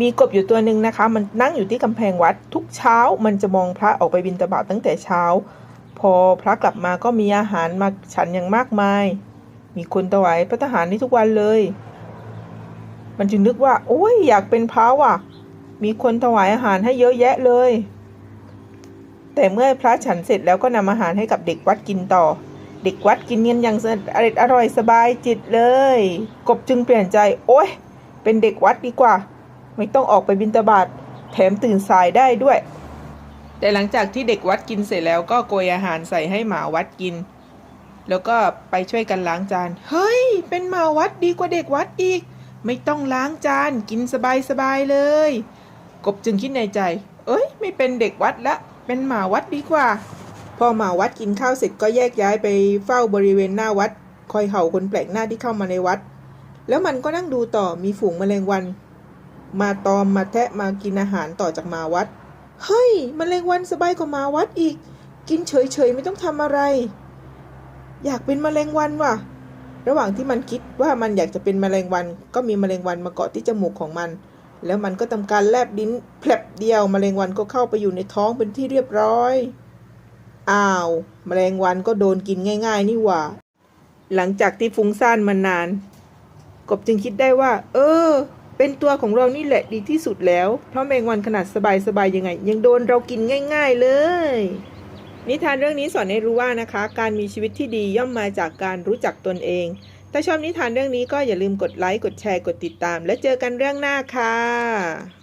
มีกบอยู่ตัวหนึ่งนะคะ มันนั่งอยู่ที่กำแพงวัด ทุกเช้ามันจะมองพระออกไปบิณฑบาตตั้งแต่เช้า พอพระกลับมาก็มีอาหารมาฉันอย่างมากมาย มีคนถวายพระทหารนี่ทุกวันเลย มันจึงนึกว่า โอ้ยอยากเป็นพระว่ะ มีคนถวายอาหารให้เยอะแยะเลย แต่เมื่อพระฉันเสร็จแล้วก็นำอาหารให้กับเด็กวัดกินต่อ เด็กวัดกินเงินอย่างอร่อยอร่อยสบายจิตเลย กบจึงเปลี่ยนใจ โอ้ยเป็นเด็กวัดดีกว่า ไม่ต้องออกไปบิณฑบาตแถมตื่นสายได้ด้วย แต่หลังจากที่เด็กวัดกินเสร็จแล้วก็โกยอาหารใส่ให้หมาวัดกิน แล้วก็ไปช่วยกันล้างจาน เฮ้ย เป็นหมาวัดดีกว่าเด็กวัดอีก ไม่ต้องล้างจานกินสบายๆเลย กบจึงคิดในใจ เอ้ย ไม่เป็นเด็กวัดละ เป็นหมาวัดดีกว่า พอหมาวัดกินข้าวเสร็จก็แยกย้ายไปเฝ้าบริเวณหน้าวัด คอยเห่าคนแปลกหน้าที่เข้ามาในวัด แล้วมันก็นั่งดูต่อมีฝูงแมลงวัน มาตอมมาแทะมากินอาหารต่อจากมาวัด เฮ้ยมแมลงวันสบายกว่ามาวัดอีก กินเฉยๆไม่ต้องทำอะไร อยากเป็นมแมลงวันว่ะ ระหว่างที่มันคิดว่ามันอยากจะเป็นมแมลงวัน ก็มีมแมลงวันมาเกาะที่จมูกของมัน แล้วมันก็ทำการแลบลิ้นแผลบเดียวมแมลงวันก็เข้าไปอยู่ในท้องเป็นที่เรียบร้อย อ้าวมแมลงวันก็โดนกินง่าย ๆ นี่หว่า หลังจากที่ฟุ้งซ่านมานาน กบจึงคิดได้ว่า เออ เป็นตัวของเรานี่แหละดีที่สุดแล้ว เพราะแมงวันขนาดสบายๆยังไง ยังโดนเรากินง่าย ๆ เลย นิทานเรื่องนี้สอนให้รู้ว่านะคะ การมีชีวิตที่ดีย่อมมาจากการรู้จักตนเอง ถ้าชอบนิทานเรื่องนี้ก็อย่าลืมกดไลค์กดแชร์กดติดตาม และเจอกันเรื่องหน้าค่ะ